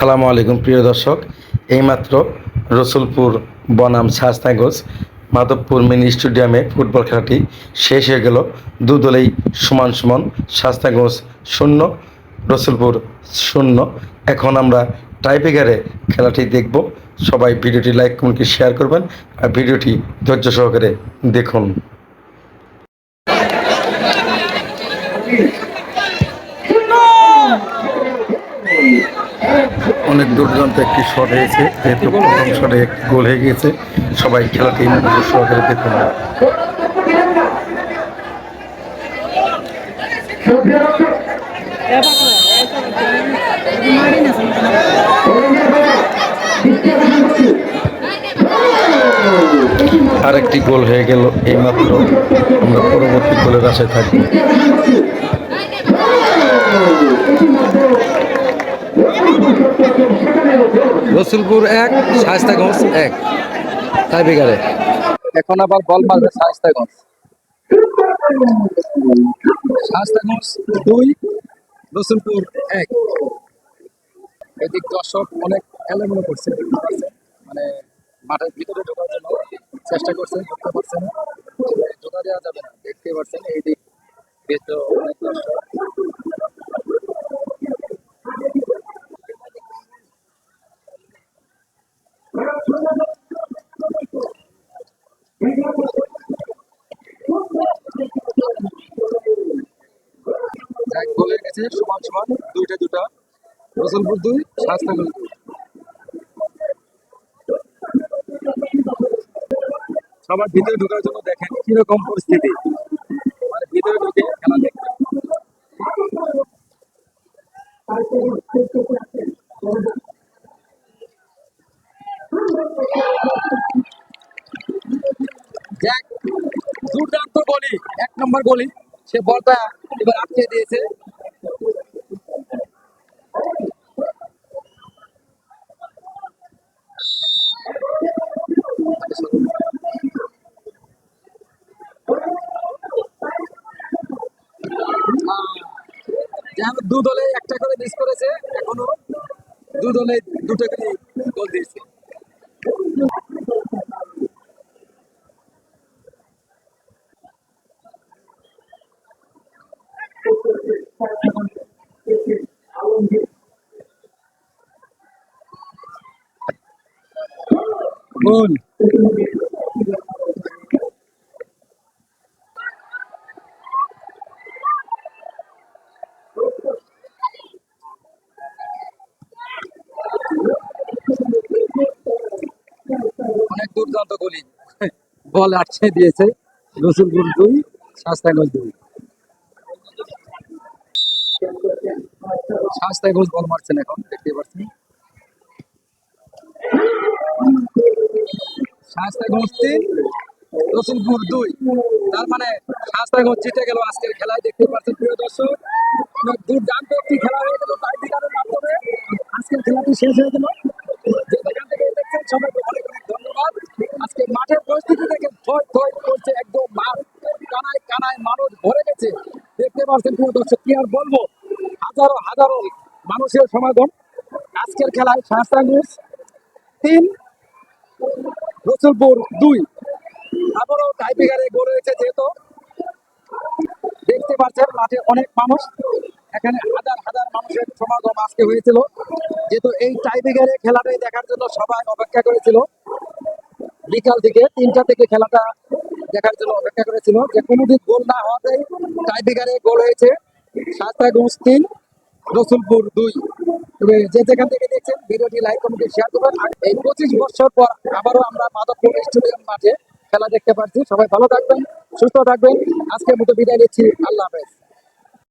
সালামু আলাইকুম, প্রিয় দর্শক। এইমাত্র রসুলপুর বনাম শাস্তাগঞ্জ মাধবপুর মিনি স্টেডিয়ামে ফুটবল খেলাটি শেষ হয়ে গেল। দু দলেই সমান সমান শাস্তাগঞ্জ শূন্য, রসুলপুর শূন্য। এখন আমরা টাইপেগারে খেলাটি দেখব। সবাই ভিডিওটি লাইক কমেন্টকে শেয়ার করবেন আর ভিডিওটি ধৈর্য সহকারে দেখুন। অনেক দুর্দান্ত একটি শট হয়েছে। যেহেতু প্রথম শটে একটি গোল হয়ে গিয়েছে, সবাই খেলাটি মনোযোগ সহকারে দেখুন আর একটি গোল হয়ে গেল, এইমাত্র আমরা পরবর্তী গোলের আশায় থাকব। রসুলপুর এক, শায়স্তাগঞ্জ এক। তাই বিঘারে এখন আবার বল মারবে শায়স্তাগঞ্জ। শায়স্তাগঞ্জ দুই, রসুলপুর এক। এদিক দর্শক অনেক এলোমেলো করছে। মানে মাঠের ভিতরে ঢোকার জন্য চেষ্টা করছে, ঢুকতে পারছে না। ঢোকা দেওয়া যাবে না দেখতে পাচ্ছেন এই দিক। অনেক দর্শক। এক গোলে গেছে, সমান সমান, দুইটা দুটা রসুলপুর দুই শাস্তাগঞ্জ দুই সবার ভিতরে ঢোকার জন্য দেখেন কীরকম পরিস্থিতি। মানে ভিতরে ঢুকে খেলা জ্যাক দুর্দান্ত গলি এক নম্বর গলি সে বলটা এবার আটকে দিয়েছে। দু দলে একটা করে মিস করেছে এখনও দু দলে দুটো করে গোল দিয়েছে। গোল অনেক দুর্দান্ত গলি বল আটকে দিয়েছে রসুলপুর দুই শাস্তাগঞ্জ দুই। শাস্তাগঞ্জ বল মারছেন এখন দেখতে পাচ্ছেন। শাস্তাগঞ্জ তিন রসুলপুর দুই। তার মানে শাস্তাগঞ্জ জিতে গেল আজকের খেলায় দেখতে পাচ্ছেন প্রিয় দর্শক। দুর্দান্ত একটি খেলা হয়ে গেল টাইব্রেকারের মাধ্যমে আজকের খেলাটি শেষ হয়ে গেল যে যেখান থেকে দেখছেন সবাইকে অনেক অনেক ধন্যবাদ আজকে মাঠের পরিস্থিতি দেখে থই থই করছে একদম কানায় কানায় মানুষ ভরে গেছে। দেখতে পাচ্ছেন প্রিয় দর্শক, কি আর বলব? হাজারো হাজারো মানুষের সমাগম। আজকের খেলায় শাস্তাগঞ্জ তিন, রসুলপুর দুই। আবারও টাইপিকারে গোল হয়েছে যেহেতু। দেখতে পাচ্ছেন, মাঠে অনেক মানুষ। এখানে হাজার হাজার মানুষের সমাগম আজকে হয়েছিল। যেহেতু এই টাইপিকারে খেলাটাই দেখার জন্য সবাই অপেক্ষা করেছিল। বিকাল থেকে তিনটা থেকে খেলাটা দেখার জন্য অপেক্ষা করেছিল যে কোনোদিন গোল না হওয়াতেই টাইব্রেকারে গোল হয়েছে। সাতটাগঞ্জ তিন, রসুলপুর দুই। তবে যে যেখান থেকে দেখছেন, ভিডিওটি লাইক কমেন্টে শেয়ার করবেন এই পঁচিশ বছর পর আবারও আমরা মাধবপুর স্টেডিয়াম মাঠে খেলা দেখতে পাচ্ছি। সবাই ভালো থাকবেন, সুস্থ থাকবেন। আজকের মতো বিদায় নিচ্ছি। আল্লাহ হাফেজ।